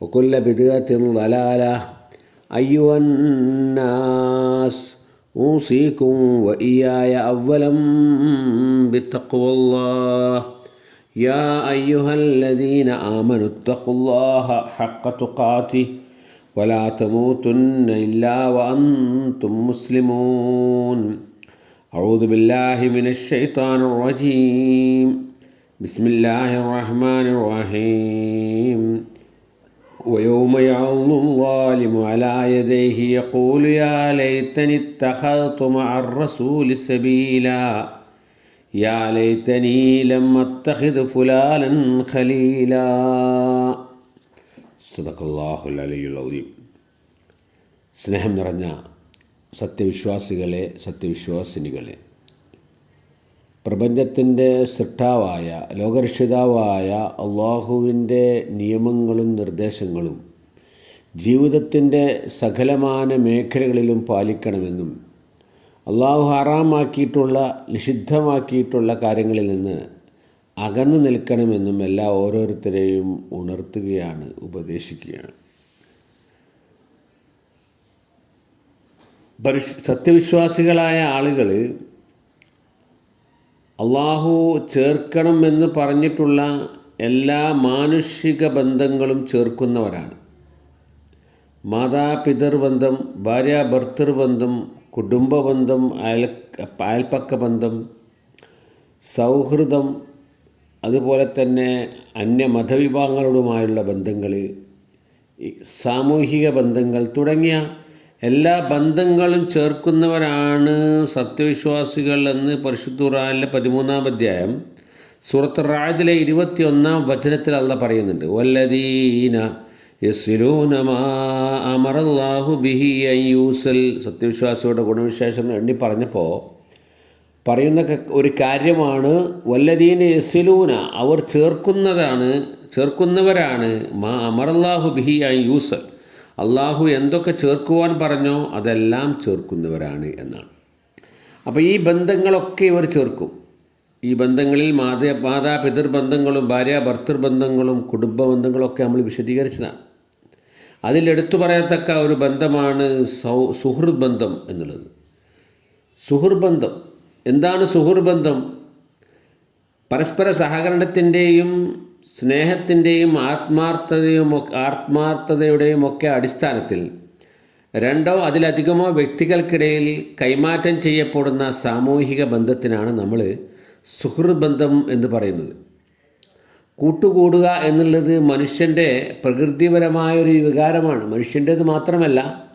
وكل بدعة ضلالة. أيها الناس أوصيكم وإياي أولا بتقوى الله. يا أيها الذين آمنوا اتقوا الله حق تقاته. ولا تموتن إلا وأنتم مسلمون. أعوذ بالله من الشيطان الرجيم. بسم الله الرحمن الرحيم. ويوم يعض الظالم على يديه يقول يا ليتني اتخذت مع الرسول سبيلا يا ليتني لم اتخذ فلانا خليلا صدق الله العلي العظيم സ്നേഹം നിറഞ്ഞ സത്യവിശ്വാസികളെ സത്യവിശ്വാസിനികളെ പ്രപഞ്ചത്തിന്റെ സൃഷ്ടാവായ ലോകരക്ഷിതാവായ അള്ളാഹുവിന്റെ നിയമങ്ങളും നിർദ്ദേശങ്ങളും ജീവിതത്തിന്റെ സകലമാന മേഖലകളിലും പാലിക്കണമെന്നും അള്ളാഹു ഹറാമാക്കിയിട്ടുള്ള നിഷിദ്ധമാക്കിയിട്ടുള്ള കാര്യങ്ങളിൽ നിന്ന് അകന്നു നിൽക്കണമെന്നും എല്ലാ ഓരോരുത്തരെയും ഉണർത്തുകയാണ് ഉപദേശിക്കുകയാണ്. സത്യവിശ്വാസികളായ ആളുകൾ അള്ളാഹു ചേർക്കണം എന്ന് പറഞ്ഞിട്ടുള്ള എല്ലാ മാനുഷിക ബന്ധങ്ങളും ചേർക്കുന്നവരാണ്. മാതാപിതർ ബന്ധം ഭാര്യ ഭർത്തൃ ബന്ധം കുടുംബ ബന്ധം അയൽ അയൽപ്പക്ക ബന്ധം സൗഹൃദം അതുപോലെ തന്നെ അന്യ അന്യമതവിഭാഗങ്ങളുമായുള്ള ബന്ധങ്ങൾ സാമൂഹിക ബന്ധങ്ങൾ തുടങ്ങിയ എല്ലാ ബന്ധങ്ങളും ചേർക്കുന്നവരാണ് സത്യവിശ്വാസികൾ എന്ന് പരിശുദ്ധ ഖുറാനിലെ പതിമൂന്നാം അധ്യായം സൂറത്ത് റാജിലെ ഇരുപത്തി ഒന്നാം വചനത്തിൽ അല്ല പറയുന്നുണ്ട്. വല്ലദീന അമറല്ലാഹു ബിഹി യൂസൽ. സത്യവിശ്വാസിയുടെ ഗുണവിശേഷം എണ്ണി പറഞ്ഞപ്പോൾ പറയുന്ന ഒരു കാര്യമാണ് വല്ലദീന യസിലൂന അവർ ചേർക്കുന്നതാണ് ചേർക്കുന്നവരാണ് മാ അമറല്ലാഹു ബിഹി യൂസൽ. അള്ളാഹു എന്തൊക്കെ ചേർക്കുവാൻ പറഞ്ഞോ അതെല്ലാം ചേർക്കുന്നവരാണ് എന്നാണ്. അപ്പോൾ ഈ ബന്ധങ്ങളൊക്കെ ഇവർ ചേർക്കും. ഈ ബന്ധങ്ങളിൽ മാതാ മാതാപിതൃ ബന്ധങ്ങളും ഭാര്യ ഭർത്തൃ ബന്ധങ്ങളും കുടുംബ ബന്ധങ്ങളൊക്കെ നമ്മൾ വിശദീകരിച്ചതാണ്. അതിലെടുത്തു പറയത്തക്ക ഒരു ബന്ധമാണ് സൗ ബന്ധം എന്നുള്ളത്. സുഹൃത് ബന്ധം എന്താണ് സുഹൃത് ബന്ധം പരസ്പര സഹകരണത്തിന്റെയും സ്നേഹത്തിന്റെയും ആത്മാർത്ഥതയും ആത്മാർത്ഥതയുടെയും ഒക്കെ അടിസ്ഥാനത്തിൽ രണ്ടോ അതിലധികമോ വ്യക്തികൾക്കിടയിൽ കൈമാറ്റം ചെയ്യപ്പെടുന്ന സാമൂഹിക ബന്ധത്തിനാണ് നമ്മൾ സുഹൃത് ബന്ധം എന്ന് പറയുന്നത്. കൂട്ടുകൂടുക എന്നുള്ളത് മനുഷ്യന്റെ പ്രകൃതിപരമായൊരു വികാരമാണ്. മനുഷ്യന്റേത് മാത്രമല്ല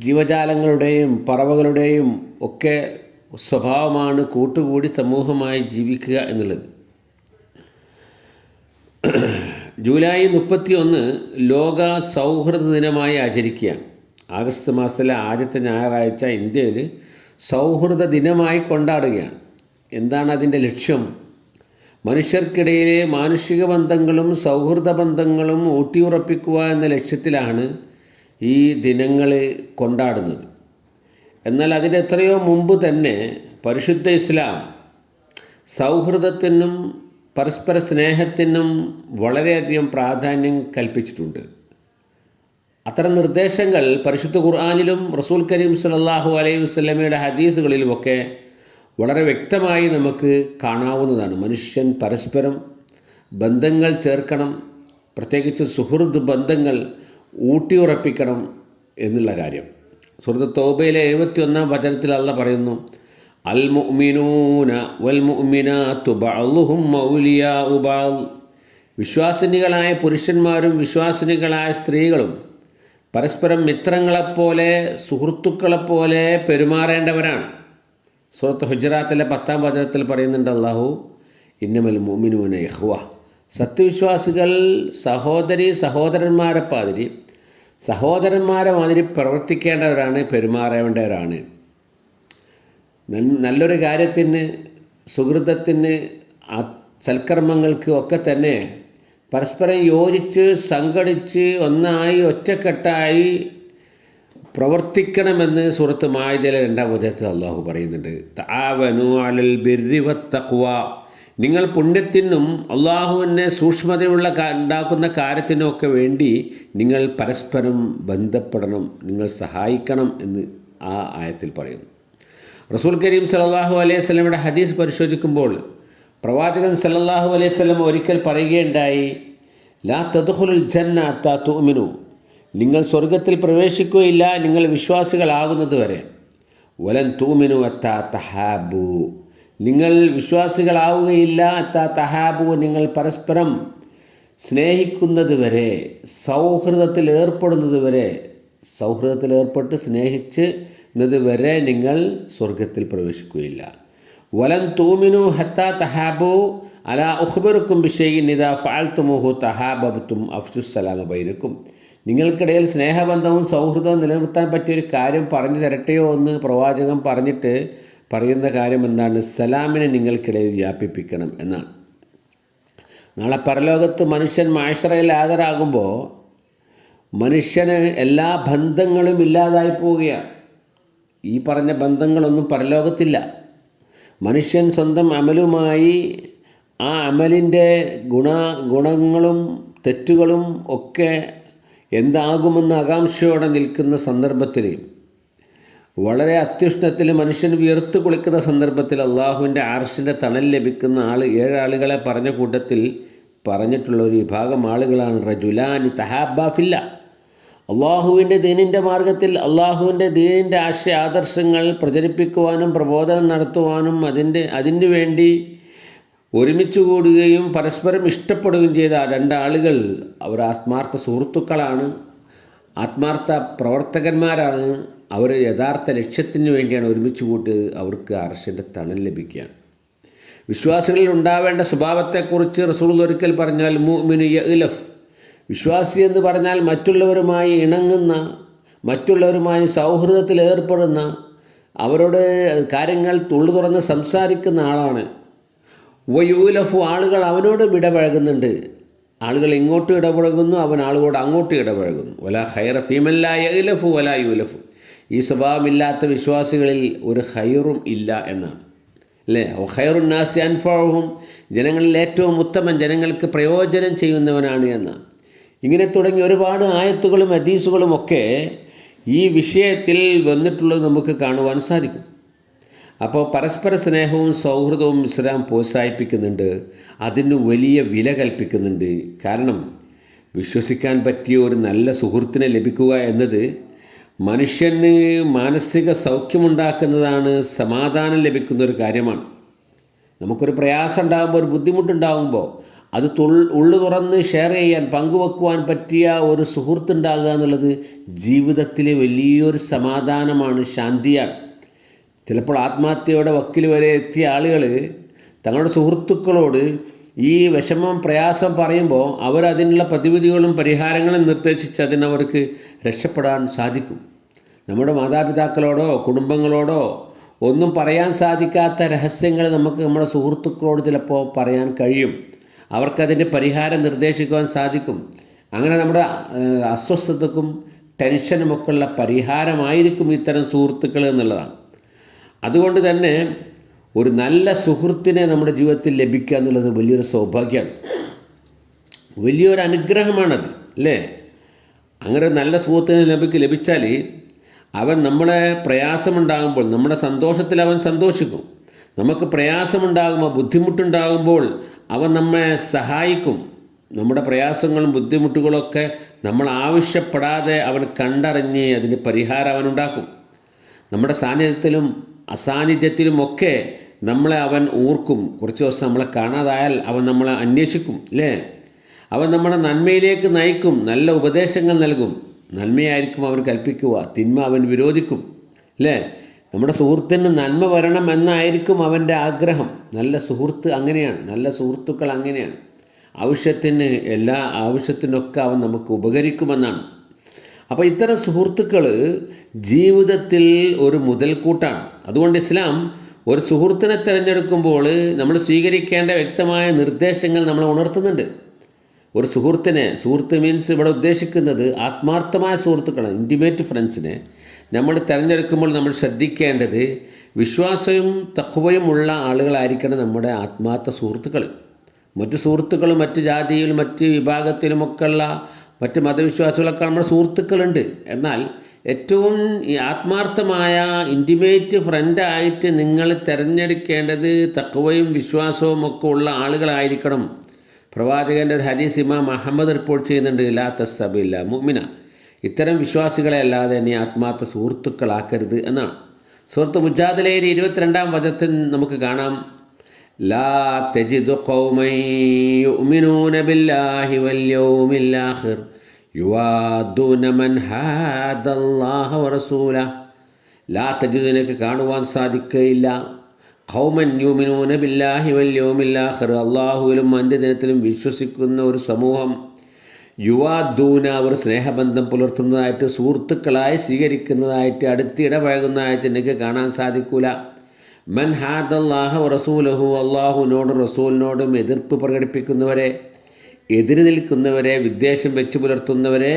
ജീവജാലങ്ങളുടെയും പറവകളുടെയും ഒക്കെ സ്വഭാവമാണ് കൂട്ടുകൂടി സമൂഹമായി ജീവിക്കുക എന്നുള്ളത്. ജൂലൈ മുപ്പത്തി ഒന്ന് ലോക സൗഹൃദ ദിനമായി ആചരിക്കുകയാണ്. ആഗസ്റ്റ് മാസത്തിലെ ആദ്യത്തെ ഞായറാഴ്ച ഇന്ത്യയിൽ സൗഹൃദ ദിനമായി കൊണ്ടാടുകയാണ്. എന്താണ് അതിന്റെ ലക്ഷ്യം? മനുഷ്യർക്കിടയിലെ മാനുഷിക ബന്ധങ്ങളും സൗഹൃദ ബന്ധങ്ങളും ഊട്ടിയുറപ്പിക്കുക എന്ന ലക്ഷ്യത്തിലാണ് ഈ ദിനങ്ങൾ കൊണ്ടാടുന്നത്. എന്നാൽ അതിന് എത്രയോ മുമ്പ് തന്നെ പരിശുദ്ധ ഇസ്ലാം സൗഹൃദത്തിനും പരസ്പര സ്നേഹത്തിനും വളരെയധികം പ്രാധാന്യം കൽപ്പിച്ചിട്ടുണ്ട്. അത്തരം നിർദ്ദേശങ്ങൾ പരിശുദ്ധ ഖുർആാനിലും റസൂൽ കരീം സലാഹു അലൈഹി വസ്ലമയുടെ ഹദീസുകളിലുമൊക്കെ വളരെ വ്യക്തമായി നമുക്ക് കാണാവുന്നതാണ്. മനുഷ്യൻ പരസ്പരം ബന്ധങ്ങൾ ചേർക്കണം പ്രത്യേകിച്ച് സുഹൃദ് ബന്ധങ്ങൾ ഊട്ടിയുറപ്പിക്കണം എന്നുള്ള കാര്യം. സുഹൃത്ത് തോബയിലെ എഴുപത്തി ഒന്നാം വചനത്തിൽ അല്ല പറയുന്നു അൽ മുഅ്മിനൂന വൽ മുഅ്മിനാത്തു ബഅ്ളുഹും മൗലിയാഉ ബഅ്ൾ വിശ്വാസിനികളായ പുരുഷന്മാരും വിശ്വാസിനികളായ സ്ത്രീകളും പരസ്പരം മിത്രങ്ങളെപ്പോലെ സുഹൃത്തുക്കളെപ്പോലെ പെരുമാറേണ്ടവരാണ്. സുഹൃത്ത് ഹുജറാത്തിലെ പത്താം വചനത്തിൽ പറയുന്നുണ്ട് അള്ളാഹു ഇന്നമൽ മുഅ്മിനൂന ഇഹ്വ സത്യവിശ്വാസികൾ സഹോദരി സഹോദരന്മാരെ പാതിരി സഹോദരന്മാരെ മാതിരി പ്രവർത്തിക്കേണ്ടവരാണ് പെരുമാറേണ്ടവരാണ്. നല്ലൊരു കാര്യത്തിന് സുഹൃത്തത്തിന് സൽക്കർമ്മങ്ങൾക്ക് ഒക്കെ തന്നെ പരസ്പരം യോജിച്ച് സംഘടിച്ച് ഒന്നായി ഒറ്റക്കെട്ടായി പ്രവർത്തിക്കണമെന്ന് സുഹൃത്ത് മായതയിലെ രണ്ടാം വചനത്തിൽ അള്ളാഹു പറയുന്നുണ്ട്. താവനു അലൽ ബിർരി വത്തഖ്വ. നിങ്ങൾ പുണ്യത്തിനും അള്ളാഹുവിനെ സൂക്ഷ്മതയുള്ള ഉണ്ടാക്കുന്ന കാര്യത്തിനുമൊക്കെ വേണ്ടി നിങ്ങൾ പരസ്പരം ബന്ധപ്പെടണം നിങ്ങൾ സഹായിക്കണം എന്ന് ആ ആയത്തിൽ പറയുന്നു. റസൂൽ കരീം സലല്ലാഹു അലൈഹി സ്വലമയുടെ ഹദീസ് പരിശോധിക്കുമ്പോൾ പ്രവാചകൻ സല്ലല്ലാഹു അലൈഹി സ്വലം ഒരിക്കൽ പറയുകയുണ്ടായി ലാ തദ്ഖുലുൽ ജന്ന നിങ്ങൾ സ്വർഗത്തിൽ പ്രവേശിക്കുകയില്ല നിങ്ങൾ വിശ്വാസികളാകുന്നത് വരെ. വലൻ തൂമിനു അത്താ തഹാബു. നിങ്ങൾ വിശ്വാസികളാവുകയില്ല അത്താ തഹാബു നിങ്ങൾ പരസ്പരം സ്നേഹിക്കുന്നത് വരെ സൗഹൃദത്തിൽ ഏർപ്പെടുന്നത് വരെ സൗഹൃദത്തിൽ ഏർപ്പെട്ട് സ്നേഹിച്ച് വരെ നിങ്ങൾ സ്വർഗത്തിൽ പ്രവേശിക്കുകയില്ല. വലം തൂമിനു ഹത്താ തഹാബു അല ഉഖ്ബറുക്കും ബിഷയിൻ ഇതാ ഫാൽത്തുമുഹു തഹാബത്തും അഫ്സുസലാമ ബൈനക്കും. നിങ്ങൾക്കിടയിൽ സ്നേഹബന്ധവും സൗഹൃദവും നിലനിർത്താൻ പറ്റിയൊരു കാര്യം പറഞ്ഞു തരട്ടെയോ എന്ന് പ്രവാചകൻ പറഞ്ഞിട്ട് പറയുന്ന കാര്യം എന്താണ്? സലാമിനെ നിങ്ങൾക്കിടയിൽ വ്യാപിപ്പിക്കണം എന്നാണ്. നാളെ പരലോകത്ത് മനുഷ്യൻ മാഷറയിൽ ഹാജരാകുമ്പോൾ മനുഷ്യന് എല്ലാ ബന്ധങ്ങളും ഇല്ലാതായി പോവുകയാണ്. ഈ പറഞ്ഞ ബന്ധങ്ങളൊന്നും പരലോകത്തില്ല. മനുഷ്യൻ സ്വന്തം അമലുമായി ആ അമലിന്റെ ഗുണ ഗുണങ്ങളും തെറ്റുകളും ഒക്കെ എന്താകുമെന്ന ആകാംക്ഷയോടെ നിൽക്കുന്ന സന്ദർഭത്തിൽ വളരെ അത്യുഷ്ണത്തിൽ മനുഷ്യൻ വിയർത്ത് കുളിക്കുന്ന സന്ദർഭത്തിൽ അള്ളാഹുവിന്റെ ആർഷിന്റെ തണൽ ലഭിക്കുന്ന ആൾ ഏഴാളുകളെ പറഞ്ഞ കൂട്ടത്തിൽ പറഞ്ഞിട്ടുള്ള ഒരു വിഭാഗം ആളുകളാണ്. റജുലാനി തഹാബാഫില്ല അള്ളാഹുവിന്റെ ദീനിന്റെ മാർഗത്തിൽ അള്ളാഹുവിന്റെ ദീനിന്റെ ആശയ ആദർശങ്ങൾ പ്രചരിപ്പിക്കുവാനും പ്രബോധനം നടത്തുവാനും അതിന്റെ അതിനു വേണ്ടി ഒരുമിച്ച് കൂടുകയും പരസ്പരം ഇഷ്ടപ്പെടുകയും ചെയ്ത ആ രണ്ടാളുകൾ അവർ ആത്മാർത്ഥ സുഹൃത്തുക്കളാണ്. ആത്മാർത്ഥ പ്രവർത്തകന്മാരാണ്. അവർ യഥാർത്ഥ ലക്ഷ്യത്തിന് വേണ്ടിയാണ് ഒരുമിച്ച് കൂട്ടി അവർക്ക് അർഷന്റെ തണൽ ലഭിക്കുകയാണ് വിശ്വാസികളിൽ ഉണ്ടാവേണ്ട സ്വഭാവത്തെക്കുറിച്ച് റസൂൾ ഒരിക്കൽ പറഞ്ഞാൽ മുഅ്മിനു യഅ്ലഫ്. വിശ്വാസി എന്ന് പറഞ്ഞാൽ മറ്റുള്ളവരുമായി ഇണങ്ങുന്ന മറ്റുള്ളവരുമായി സൗഹൃദത്തിൽ ഏർപ്പെടുന്ന അവരോട് കാര്യങ്ങൾ തുള്ളു തുറന്ന് സംസാരിക്കുന്ന ആളാണ്. വയൂലഫു ആളുകൾ അവനോട് ഇടപഴകുന്നുണ്ട്. ആളുകൾ ഇങ്ങോട്ടും ഇടപഴകുന്നു അവൻ ആളുകളോട് അങ്ങോട്ടും ഇടപഴകുന്നു. വല ഹൈറ ഫീമല്ല വല യൂലഫു. ഈ സ്വഭാവമില്ലാത്ത വിശ്വാസികളിൽ ഒരു ഹൈറും ഇല്ല എന്നാണ്. അല്ലേ? ഹൈറുൻ നാസി അൻഫാവും ജനങ്ങളിൽ ഏറ്റവും ഉത്തമൻ ജനങ്ങൾക്ക് പ്രയോജനം ചെയ്യുന്നവനാണ് എന്നാണ്. ഇങ്ങനെ തുടങ്ങി ഒരുപാട് ആയത്തുകളും ഹദീസുകളും ഒക്കെ ഈ വിഷയത്തിൽ വന്നിട്ടുള്ളത് നമുക്ക് കാണുവാൻ സാധിക്കും. അപ്പോൾ പരസ്പര സ്നേഹവും സൗഹൃദവും ഇസ്ലാം പ്രോത്സാഹിപ്പിക്കുന്നുണ്ട്. അതിന് വലിയ വില കൽപ്പിക്കുന്നുണ്ട്. കാരണം വിശ്വസിക്കാൻ പറ്റിയ ഒരു നല്ല സുഹൃത്തിനെ ലഭിക്കുക എന്നത് മനുഷ്യന് മാനസിക സൗഖ്യമുണ്ടാക്കുന്നതാണ് സമാധാനം ലഭിക്കുന്ന ഒരു കാര്യമാണ്. നമുക്കൊരു പ്രയാസം ഉണ്ടാകുമ്പോൾ ഒരു ബുദ്ധിമുട്ടുണ്ടാകുമ്പോൾ അത് തുൾ ഉള്ളു തുറന്ന് ഷെയർ ചെയ്യാൻ പങ്കുവെക്കുവാൻ പറ്റിയ ഒരു സുഹൃത്തുണ്ടാകുക എന്നുള്ളത് ജീവിതത്തിലെ വലിയൊരു സമാധാനമാണ് ശാന്തിയാണ്. ചിലപ്പോൾ ആത്മഹത്യയുടെ വക്കിൽ വരെ എത്തിയ ആളുകൾ തങ്ങളുടെ സുഹൃത്തുക്കളോട് ഈ വിഷമം പ്രയാസം പറയുമ്പോൾ അവരതിനുള്ള പ്രതിവിധികളും പരിഹാരങ്ങളും നിർദ്ദേശിച്ച് അതിനവർക്ക് രക്ഷപ്പെടാൻ സാധിക്കും. നമ്മുടെ മാതാപിതാക്കളോടോ കുടുംബങ്ങളോടോ ഒന്നും പറയാൻ സാധിക്കാത്ത രഹസ്യങ്ങൾ നമുക്ക് നമ്മുടെ സുഹൃത്തുക്കളോട് ചിലപ്പോൾ പറയാൻ കഴിയും. അവർക്കതിന്റെ പരിഹാരം നിർദ്ദേശിക്കുവാൻ സാധിക്കും. അങ്ങനെ നമ്മുടെ അസ്വസ്ഥതക്കും ടെൻഷനുമൊക്കെയുള്ള പരിഹാരമായിരിക്കും ഇത്തരം സുഹൃത്തുക്കൾ എന്നുള്ളതാണ്. അതുകൊണ്ട് തന്നെ ഒരു നല്ല സുഹൃത്തിനെ നമ്മുടെ ജീവിതത്തിൽ ലഭിക്കുക എന്നുള്ളത് വലിയൊരു സൗഭാഗ്യമാണ്. വലിയൊരു അനുഗ്രഹമാണത് അല്ലേ? അങ്ങനെ നല്ല സുഹൃത്തിനെ ലഭിക്ക് ലഭിച്ചാൽ അവൻ നമ്മളെ പ്രയാസമുണ്ടാകുമ്പോൾ നമ്മുടെ സന്തോഷത്തിൽ അവൻ സന്തോഷിക്കും. നമുക്ക് പ്രയാസമുണ്ടാകുമ്പോൾ ബുദ്ധിമുട്ടുണ്ടാകുമ്പോൾ അവൻ നമ്മെ സഹായിക്കും. നമ്മുടെ പ്രയാസങ്ങളും ബുദ്ധിമുട്ടുകളൊക്കെ നമ്മൾ ആവശ്യപ്പെടാതെ അവൻ കണ്ടറിഞ്ഞ് അതിന് പരിഹാരം അവൻ ഉണ്ടാക്കും. നമ്മുടെ സാന്നിധ്യത്തിലും അസാന്നിധ്യത്തിലും ഒക്കെ നമ്മളെ അവൻ ഓർക്കും കുറച്ച് ദിവസം നമ്മളെ കാണാതായാൽ അവൻ നമ്മളെ അന്വേഷിക്കും അല്ലേ? അവൻ നമ്മുടെ നന്മയിലേക്ക് നയിക്കും നല്ല ഉപദേശങ്ങൾ നൽകും. നന്മയായിരിക്കും അവൻ കൽപ്പിക്കുക തിന്മ അവൻ വിരോധിക്കും അല്ലേ? നമ്മുടെ സുഹൃത്തിന് നന്മ വരണം എന്നായിരിക്കും അവന്റെ ആഗ്രഹം. നല്ല സുഹൃത്ത് അങ്ങനെയാണ്. നല്ല സുഹൃത്തുക്കൾ അങ്ങനെയാണ്. ആവശ്യത്തിന് എല്ലാ ആവശ്യത്തിനൊക്കെ അവൻ നമുക്ക് ഉപകരിക്കുമെന്നാണ്. അപ്പോൾ ഇത്തരം സുഹൃത്തുക്കൾ ജീവിതത്തിൽ ഒരു മുതൽക്കൂട്ടാണ്. അതുകൊണ്ട് ഇസ്ലാം ഒരു സുഹൃത്തിനെ തിരഞ്ഞെടുക്കുമ്പോൾ നമ്മൾ സ്വീകരിക്കേണ്ട വ്യക്തമായ നിർദ്ദേശങ്ങൾ നമ്മൾ ഉണർത്തുന്നുണ്ട്. ഒരു സുഹൃത്തിനെ സുഹൃത്ത് മീൻസ് ഇവിടെ ഉദ്ദേശിക്കുന്നത് ആത്മാർത്ഥമായ സുഹൃത്തുക്കളാണ് ഇന്റിമേറ്റ് ഫ്രണ്ട്സിനെ നമ്മൾ തിരഞ്ഞെടുക്കുമ്പോൾ നമ്മൾ ശ്രദ്ധിക്കേണ്ടത് വിശ്വാസവും ഉള്ള ആളുകളായിരിക്കണം നമ്മുടെ ആത്മാർത്ഥ സുഹൃത്തുക്കൾ മറ്റ് സുഹൃത്തുക്കളും മറ്റ് ജാതിയിലും മറ്റ് വിഭാഗത്തിലുമൊക്കെയുള്ള മറ്റ് മതവിശ്വാസികളൊക്കെ നമ്മുടെ സുഹൃത്തുക്കളുണ്ട്. എന്നാൽ ഏറ്റവും ആത്മാർത്ഥമായ ഇന്റിമേറ്റ് ഫ്രണ്ടായിട്ട് നിങ്ങൾ തിരഞ്ഞെടുക്കേണ്ടത് തക്കവയും വിശ്വാസവും ഒക്കെ ഉള്ള ആളുകളായിരിക്കണം. പ്രവാചകന്റെ ഒരു ഹദീസ് ഇമാം അഹമ്മദ് റിപ്പോർട്ട് ചെയ്യുന്നുണ്ട് ലാ തസ്സബില്ല മുഅ്മിന. ഇത്തരം വിശ്വാസികളെ അല്ലാതെ നീ ആത്മാർത്ഥ സുഹൃത്തുക്കളാക്കരുത് എന്നാണ്. സുഹൃത്ത് മുജാദലയിൽ ഇരുപത്തിരണ്ടാം വചത്തിൽ നമുക്ക് കാണാം. ലാ തജിദു യുഅ്മിനൂന ബില്ലാഹി വൽ യൗമിൽ ആഖിർ യുവാദൂന മൻ ഹാദല്ലാഹ വറസൂല. ലാ തജിദു കാണുവാൻ സാധിക്കുകയില്ല ഖൗമൻ യുമിനൂന ബില്ലാഹി വൽ യൗമിൽ ആഖിർ അള്ളാഹുവിലും അന്ത്യദിനത്തിലും വിശ്വസിക്കുന്ന ഒരു സമൂഹം യുവാദൂന അവർ സ്നേഹബന്ധം പുലർത്തുന്നതായിട്ട് സുഹൃത്തുക്കളായി സ്വീകരിക്കുന്നതായിട്ട് അടുത്ത് വഴകുന്നതായിട്ട് എനിക്ക് കാണാൻ സാധിക്കൂല. മൻ ഹാദല്ലാഹ റസൂലഹു അള്ളാഹുവിനോടും റസൂലിനോടും എതിർപ്പ് പ്രകടിപ്പിക്കുന്നവരെ എതിര് നിൽക്കുന്നവരെ വിദ്വേഷം വെച്ച് പുലർത്തുന്നവരെ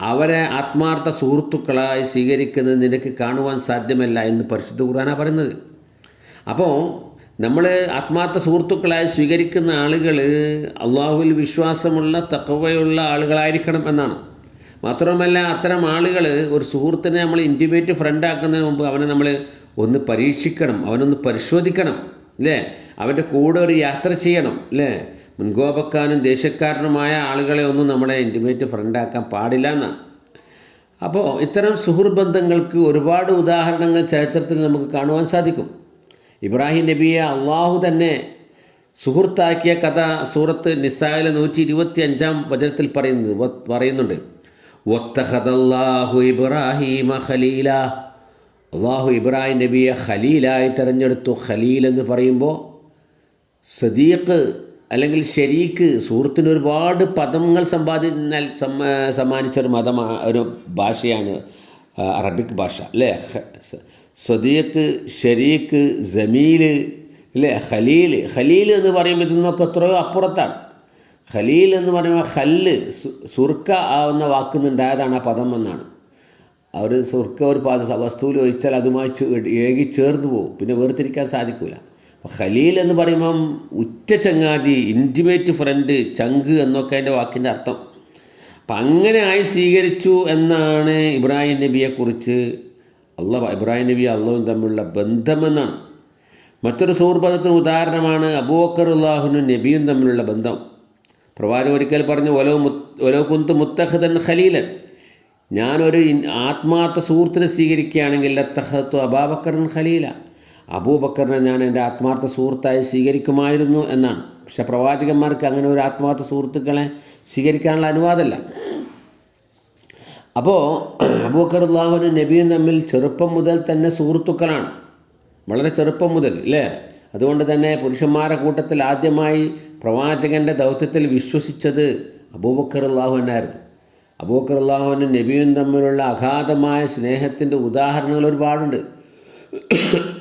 അവരെ ആത്മാർത്ഥ സുഹൃത്തുക്കളായി സ്വീകരിക്കുന്നത് നിനക്ക് കാണുവാൻ സാധ്യമല്ല എന്ന് പരിശുദ്ധ ഖുർആനാണ് പറയുന്നത്. അപ്പോൾ നമ്മൾ ആത്മാർത്ഥ സുഹൃത്തുക്കളായി സ്വീകരിക്കുന്ന ആളുകൾ അള്ളാഹുവിൽ വിശ്വാസമുള്ള തക്കവയുള്ള ആളുകളായിരിക്കണം എന്നാണ്. മാത്രമല്ല അത്തരം ആളുകൾ ഒരു സുഹൃത്തിനെ നമ്മൾ ഇന്റിമേറ്റ് ഫ്രണ്ട് ആക്കുന്നതിന് മുമ്പ് അവനെ നമ്മൾ ഒന്ന് പരീക്ഷിക്കണം അവനൊന്ന് പരിശോധിക്കണം അല്ലേ അവന്റെ കൂടെ ഒരു യാത്ര ചെയ്യണം അല്ലേ മുൻകോപക്കാരനും ദേശക്കാരനുമായ ആളുകളെ ഒന്നും നമ്മളെ ഇന്റിമേറ്റ് ഫ്രണ്ടാക്കാൻ പാടില്ല എന്നാണ് അപ്പോൾ ഇത്തരം സുഹൃബന്ധങ്ങൾക്ക് ഒരുപാട് ഉദാഹരണങ്ങൾ ചരിത്രത്തിൽ നമുക്ക് കാണുവാൻ സാധിക്കും. ഇബ്രാഹിം നബിയെ അള്ളാഹു തന്നെ സുഹൃത്താക്കിയ കഥ സൂറത്ത് നിസായിലെ നൂറ്റി ഇരുപത്തി അഞ്ചാം വചനത്തിൽ പറയുന്നത് പറയുന്നുണ്ട്. ഒത്തഹദല്ലാഹു ഇബ്രാഹിമ ഖലീല. അള്ളാഹു ഇബ്രാഹിം നബിയെ ഖലീലായി തിരഞ്ഞെടുത്തു. ഖലീൽ എന്ന് പറയുമ്പോൾ സദീഖ് അല്ലെങ്കിൽ ഷെരീക്ക് സുഹൃത്തിന് ഒരുപാട് പദങ്ങൾ സമ്പാദി സമ്മാനിച്ച ഒരു മതമാ ഒരു ഭാഷയാണ് അറബിക് ഭാഷ അല്ലേ? ഹ- ഷരീഖ് ജമീൽ അല്ലേ ഖലീൽ ഖലീൽ എന്ന് പറയുമ്പോൾ ഇതിന്നൊക്കെ എത്രയോ അപ്പുറത്താണ്. ഖലീൽ എന്ന് പറയുമ്പോൾ ഹല്ല് സു- സുർക്ക ആവുന്ന വാക്കുന്നുണ്ടായതാണ് ആ പദം എന്നാണ്. അവർ സുർക്ക ഒരു പാദ വസ്തുവിൽ ഒഴിച്ചാൽ അതുമായി ഇഴകി ചേർന്ന് പോകും പിന്നെ വേർതിരിക്കാൻ സാധിക്കില്ല അപ്പോൾ ഖലീൽ എന്ന് പറയുമ്പം ഉറ്റ ചങ്ങാതി ഇന്റിമേറ്റ് ഫ്രണ്ട് ചങ്ക് എന്നൊക്കെ അതിന്റെ വാക്കിന്റെ അർത്ഥം. അപ്പം അങ്ങനെ ആയി സ്വീകരിച്ചു എന്നാണ് ഇബ്രാഹിം നബിയെക്കുറിച്ച് അള്ളാഹ് ഇബ്രാഹിം നബി അള്ളവും തമ്മിലുള്ള ബന്ധമെന്നാണ്. മറ്റൊരു സൂർപദത്തിന് ഉദാഹരണമാണ് അബൂബക്കർ അള്ളാഹുനും നബിയും തമ്മിലുള്ള ബന്ധം. പ്രവാചകൻ ഒരിക്കൽ പറഞ്ഞു ഒലോ മുത്ത് ഒലോ കുന്ത് മുത്തഹദൻ ഖലീലൻ. ഞാനൊരു ആത്മാർത്ഥ സുഹൃത്തിനെ സ്വീകരിക്കുകയാണെങ്കിൽ ലത്തഹത്തു അബാബക്കറിൻ ഖലീല. അബൂബക്കറിനെ ഞാൻ എന്റെ ആത്മാർത്ഥ സുഹൃത്തായി സ്വീകരിക്കുമായിരുന്നു എന്നാണ്. പക്ഷേ പ്രവാചകന്മാർക്ക് അങ്ങനെ ഒരു ആത്മാർത്ഥ സുഹൃത്തുക്കളെ സ്വീകരിക്കാനുള്ള അനുവാദമല്ല. അപ്പോൾ അള്ളാഹുനും നബിയും തമ്മിൽ ചെറുപ്പം മുതൽ തന്നെ സുഹൃത്തുക്കളാണ്. വളരെ ചെറുപ്പം മുതൽ അല്ലേ? അതുകൊണ്ട് തന്നെ പുരുഷന്മാരുടെ കൂട്ടത്തിൽ ആദ്യമായി പ്രവാചകന്റെ ദൗത്യത്തിൽ വിശ്വസിച്ചത് അബൂബക്കർ അള്ളാഹു എന്നായിരുന്നു അബൂബക്കർ അള്ളാഹുവിനും നബിയും തമ്മിലുള്ള അഗാധമായ സ്നേഹത്തിന്റെ ഉദാഹരണങ്ങൾ ഒരുപാടുണ്ട്.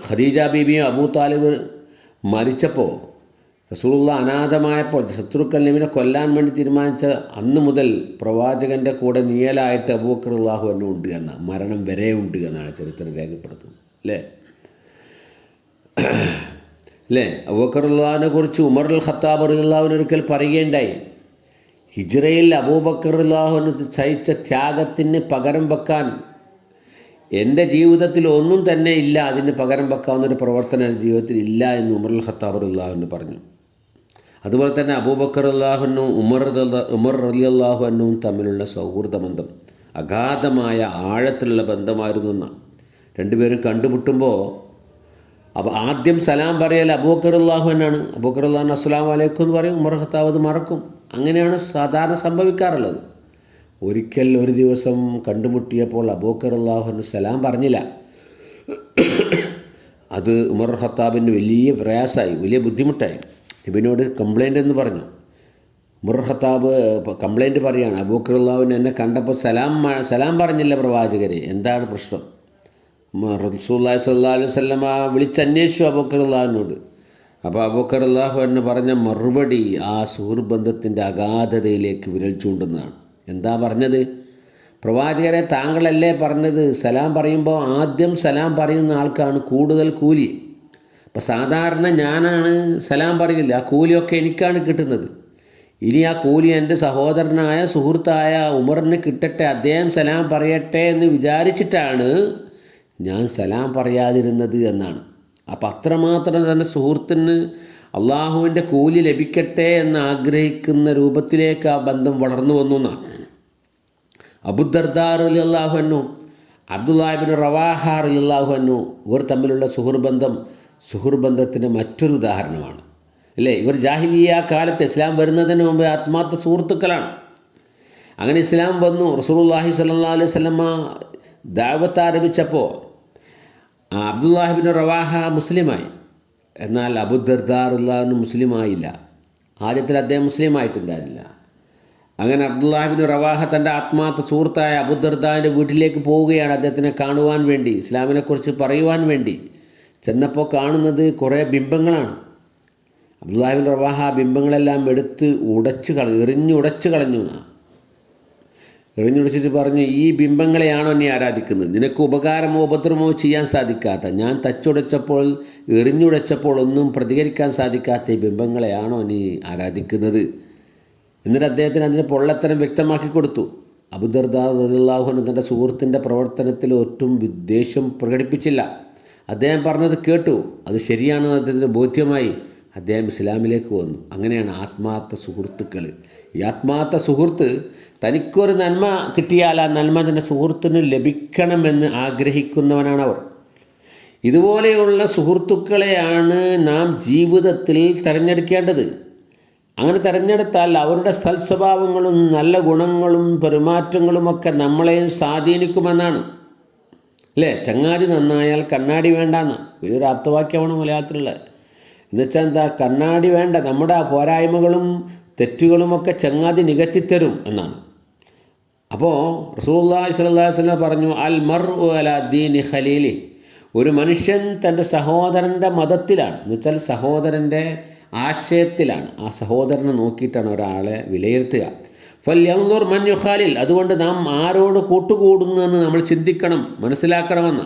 ഖദീജ ബീബിയും അബൂ താലിബ് മരിച്ചപ്പോൾ റസൂലുള്ള അനാഥമായപ്പോൾ ശത്രുക്കൾ നബിനെ കൊല്ലാൻ വേണ്ടി തീരുമാനിച്ച അന്ന് മുതൽ പ്രവാചകന്റെ കൂടെ നിയലായിട്ട് അബൂക്കർ അള്ളാഹു എന്നെ ഉണ്ട് എന്ന മരണം വരെ ഉണ്ട് എന്നാണ് ചരിത്രം രേഖപ്പെടുത്തുന്നത്. അല്ലേ? അല്ലേ? അബൂക്കർ അള്ളാഹിനെ കുറിച്ച് ഉമർ അൽ ഖത്താബ് ഒരിക്കൽ പറയുകയുണ്ടായി. ഹിജ്റയിൽ അബൂബക്കർ അള്ളാഹുവിന് സഹിച്ച ത്യാഗത്തിന് പകരം വെക്കാൻ എന്റെ ജീവിതത്തിൽ ഒന്നും തന്നെ ഇല്ല അതിന് പകരം വെക്കാവുന്ന ഒരു പ്രവർത്തനം ജീവിതത്തിൽ ഇല്ല എന്ന് ഉമർ അൽ ഖത്താബ് അള്ളാഹുവിന് പറഞ്ഞു. അതുപോലെ തന്നെ അബൂബക്കർ അള്ളാഹുനും ഉമർ ഉമർ അലി അള്ളാഹുനും തമ്മിലുള്ള സൗഹൃദ ബന്ധം. അഗാധമായ ആഴത്തിലുള്ള ബന്ധമായിരുന്നു എന്നാണ്. രണ്ടുപേരും കണ്ടുമുട്ടുമ്പോൾ അപ്പോൾ ആദ്യം സലാം പറയൽ അബൂബക്കർ അള്ളാഹു എന്നാണ് അബൂക്കർ അള്ളാഹു അസ്സലാം വലൈക്കും എന്ന് പറയും ഉമർ ഖത്താബ് അത് മറക്കും. അങ്ങനെയാണ് സാധാരണ സംഭവിക്കാറുള്ളത്. ഒരിക്കൽ ഒരു ദിവസം കണ്ടുമുട്ടിയപ്പോൾ അബൂക്കർ അള്ളാഹുന് സലാം പറഞ്ഞില്ല. അത് ഉമർ ഹത്താബിന്റെ വലിയ പ്രയാസമായി വലിയ ബുദ്ധിമുട്ടായി. ഇബിനോട് കംപ്ലൈന്റ് എന്ന് പറഞ്ഞു. മുർഹത്താബ് കംപ്ലൈന്റ് പറയുകയാണ് അള്ളാഹുവിന് എന്നെ കണ്ടപ്പോൾ സലാം സലാം പറഞ്ഞില്ല പ്രവാചകരെ. എന്താണ് പ്രശ്നം? റസൂല്ലാ സല്ലാ അലൈഹി ആ വിളിച്ചന്വേഷിച്ചു അള്ളാഹുവിനോട് അപ്പോൾ അള്ളാഹു എന്ന് പറഞ്ഞ മറുപടി ആ സുഹൃബന്ധത്തിന്റെ അഗാധതയിലേക്ക് വിരൽ ചൂണ്ടുന്നതാണ്. എന്താ പറഞ്ഞത്? പ്രവാചകരെ താങ്കളല്ലേ പറഞ്ഞത്? സലാം പറയുമ്പോൾ ആദ്യം സലാം പറയുന്ന ആൾക്കാണ് കൂടുതൽ കൂലി. അപ്പം സാധാരണ ഞാനാണ് സലാം പറയില്ല ആ കൂലിയൊക്കെ എനിക്കാണ് കിട്ടുന്നത്. ഇനി ആ കൂലി എന്റെ സഹോദരനായ സുഹൃത്തായ ഉമറിന് കിട്ടട്ടെ അദ്ദേഹം സലാം പറയട്ടെ എന്ന് വിചാരിച്ചിട്ടാണ് ഞാൻ സലാം പറയാതിരുന്നത് എന്നാണ്. അപ്പം അത്രമാത്രം തന്നെ സുഹൃത്തിന് അള്ളാഹുവിന്റെ കൂലി ലഭിക്കട്ടെ എന്ന് ആഗ്രഹിക്കുന്ന രൂപത്തിലേക്ക് ആ ബന്ധം വളർന്നു വന്നു എന്നാണ്. അബുദർദാർ അലി അള്ളാഹു അന്നു അബ്ദുല്ലാഹിബിൻ റവാഹാർ അലി അള്ളാഹു അന്നു ഇവർ തമ്മിലുള്ള സുഹൃബന്ധം സുഹൃബന്ധത്തിന് മറ്റൊരു ഉദാഹരണമാണ്. അല്ലേ? ഇവർ ജാഹിലിയ കാലത്ത് ഇസ്ലാം വരുന്നതിന് മുമ്പ് ആത്മാർത്ഥ സുഹൃത്തുക്കളാണ്. അങ്ങനെ ഇസ്ലാം വന്നു. റസൂലുള്ളാഹി സല്ലാ അലൈഹി വസല്ലമ ദാവത്ത് ആരംഭിച്ചപ്പോൾ അബ്ദുല്ലാഹിബിൻ റവാഹ മുസ്ലിമായി. എന്നാൽ അബുദർദാറുല്ലാന്ന് മുസ്ലിമായില്ല. ആദ്യത്തിൽ അദ്ദേഹം മുസ്ലിം ആയിട്ടുണ്ടായിരുന്നില്ല അങ്ങനെ അബ്ദുല്ലാഹിബിൻ റവാഹ തന്റെ ആത്മാർത്ഥ സുഹൃത്തായ അബുദർദാന്റെ വീട്ടിലേക്ക് പോവുകയാണ് അദ്ദേഹത്തിനെ കാണുവാൻ വേണ്ടി ഇസ്ലാമിനെക്കുറിച്ച് പറയുവാൻ വേണ്ടി. ചെന്നപ്പോൾ കാണുന്നത് കുറേ ബിംബങ്ങളാണ്. അബ്ദുല്ലാഹിബിൻ റവാഹ ആ ബിംബങ്ങളെല്ലാം എടുത്ത് ഉടച്ചു കളഞ്ഞു എറിഞ്ഞുടച്ച് കളഞ്ഞു എന്നാണ് എറിഞ്ഞുടിച്ചിട്ട് പറഞ്ഞു ഈ ബിംബങ്ങളെയാണോ നീ ആരാധിക്കുന്നത്? നിനക്ക് ഉപകാരമോ ഉപദ്രവമോ ചെയ്യാൻ സാധിക്കാത്ത? ഞാൻ തച്ചുടച്ചപ്പോൾ എറിഞ്ഞുടച്ചപ്പോൾ ഒന്നും പ്രതികരിക്കാൻ സാധിക്കാത്ത ഈ ബിംബങ്ങളെയാണോ നീ ആരാധിക്കുന്നത്? എന്നിട്ട് അദ്ദേഹത്തിന് അതിന് പൊള്ളത്തരം വ്യക്തമാക്കി കൊടുത്തു. അബുദർദാഹുന് തന്റെ സുഹൃത്തിന്റെ പ്രവർത്തനത്തിൽ ഒട്ടും വിദ്വേഷം പ്രകടിപ്പിച്ചില്ല. അദ്ദേഹം പറഞ്ഞത് കേട്ടു. അത് ശരിയാണെന്ന് അദ്ദേഹത്തിന് ബോധ്യമായി അദ്ദേഹം ഇസ്ലാമിലേക്ക് വന്നു. അങ്ങനെയാണ് ആത്മാർത്ഥ സുഹൃത്തുക്കൾ ഈ ആത്മാർത്ഥ സുഹൃത്ത് തനിക്കൊരു നന്മ കിട്ടിയാൽ ആ നന്മ തന്റെ സുഹൃത്തിന് ലഭിക്കണമെന്ന് ആഗ്രഹിക്കുന്നവനാണ് അവർ. ഇതുപോലെയുള്ള സുഹൃത്തുക്കളെയാണ് നാം ജീവിതത്തിൽ തിരഞ്ഞെടുക്കേണ്ടത്. അങ്ങനെ തിരഞ്ഞെടുത്താൽ അവരുടെ സൽസ്വഭാവങ്ങളും നല്ല ഗുണങ്ങളും പെരുമാറ്റങ്ങളുമൊക്കെ നമ്മളെയും സ്വാധീനിക്കുമെന്നാണ്. അല്ലേ? ചങ്ങാതി നന്നായാൽ കണ്ണാടി വേണ്ടെന്ന്. വലിയൊരു അർത്ഥവാക്യമാണ് മലയാളത്തിലുള്ളത്. എന്നുവെച്ചാൽ എന്താ? കണ്ണാടി വേണ്ട. നമ്മുടെ പോരായ്മകളും തെറ്റുകളുമൊക്കെ ചങ്ങാതി നികത്തിത്തരും എന്നാണ്. അപ്പോൾ റസൂല്ലാഹി പറഞ്ഞു അൽ മർ അല ഖലീലി. ഒരു മനുഷ്യൻ തന്റെ സഹോദരന്റെ മതത്തിലാണ്. എന്നുവെച്ചാൽ സഹോദരന്റെ ആശയത്തിലാണ്. ആ സഹോദരനെ നോക്കിയിട്ടാണ് ഒരാളെ വിലയിരുത്തുക. ഫല്യന്തൂർ മഞ്ഞു ഖാലിൽ അതുകൊണ്ട് നാം ആരോട് കൂട്ടുകൂടുന്നു എന്ന് നമ്മൾ ചിന്തിക്കണം മനസ്സിലാക്കണമെന്ന്.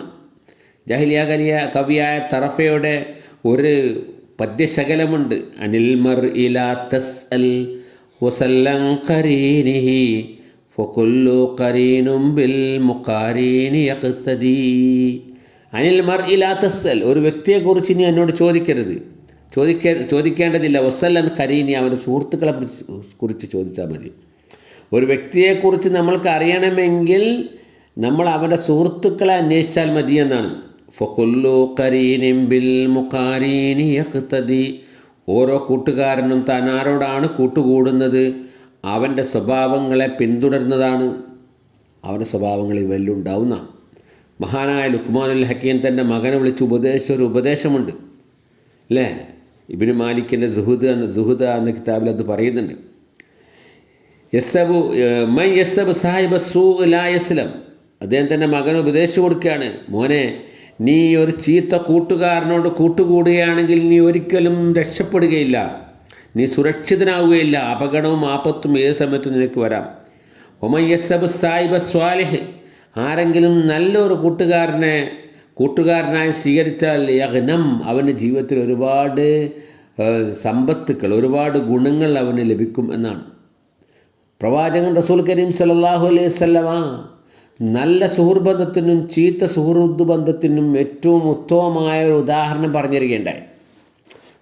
ജഹലിയ കലിയ കവിയായ തറഫയുടെ ഒരു പദ്യശകലമുണ്ട്. അനിൽ മർ ഇല തസ് അൽ വസല്ലം കരീനിഹി ഫൊക്കുല്ലു കരീനും ബിൽ മുക്കാരീനി യക്തദീ അനിൽ മർ ഇലാ തസ്സൽ ഒരു വ്യക്തിയെക്കുറിച്ച് ഇനി എന്നോട് ചോദിക്കരുത്. ചോദിക്ക ചോദിക്കേണ്ടതില്ല. വസല്ലൻ ഖരീനി അവന്റെ സുഹൃത്തുക്കളെ കുറിച്ച് ചോദിച്ചാൽ മതി. ഒരു വ്യക്തിയെക്കുറിച്ച് നമ്മൾക്ക് അറിയണമെങ്കിൽ നമ്മൾ അവന്റെ സുഹൃത്തുക്കളെ അന്വേഷിച്ചാൽ മതി എന്നാണ്. ബിൽ ഓരോ കൂട്ടുകാരനും താൻ ആരോടാണ് കൂട്ടുകൂടുന്നത്? അവന്റെ സ്വഭാവങ്ങളെ പിന്തുടരുന്നതാണ്. അവന്റെ സ്വഭാവങ്ങളിൽ വെല്ലുണ്ടാവുന്ന. മഹാനായ ലുക്മാനുൽ ഹക്കീം തന്റെ മകനെ വിളിച്ച് ഉപദേശിച്ച ഒരു ഉപദേശമുണ്ട്. അല്ലേ? ഇബിന് മാലിക്കിന്റെ സുഹുദ് എന്ന സുഹുദ എന്ന കിതാബിൽ അത് പറയുന്നുണ്ട്. യസബു മൈ യസബ് സാഹിബ് സൂ ലാ യസ്ലം. അദ്ദേഹം തന്റെ മകന് ഉപദേശിച്ചു കൊടുക്കുകയാണ്. മോനെ നീ ഒരു ചീത്ത കൂട്ടുകാരനോട് കൂട്ടുകൂടുകയാണെങ്കിൽ നീ ഒരിക്കലും രക്ഷപ്പെടുകയില്ല. നീ സുരക്ഷിതനാവുകയില്ല. അപകടവും ആപത്തും ഏത് സമയത്തും നിനക്ക് വരാം. ഒമയ്യസബ് സായിബ സ്വാലിഹ്. ആരെങ്കിലും നല്ലൊരു കൂട്ടുകാരനെ കൂട്ടുകാരനായി സ്വീകരിച്ചാൽ യഗ്നം അവന്റെ ജീവിതത്തിൽ ഒരുപാട് സമ്പത്തുക്കൾ ഒരുപാട് ഗുണങ്ങൾ അവന് ലഭിക്കും എന്നാണ്. പ്രവാചകൻ റസൂൽ കരീം സല്ലല്ലാഹു അലൈഹി വസല്ലമ നല്ല സുഹൃബന്ധത്തിനും ചീത്ത സുഹൃദ് ബന്ധത്തിനും ഏറ്റവും ഉത്തമമായ ഒരു ഉദാഹരണം പറഞ്ഞിരിക്കേണ്ടായി.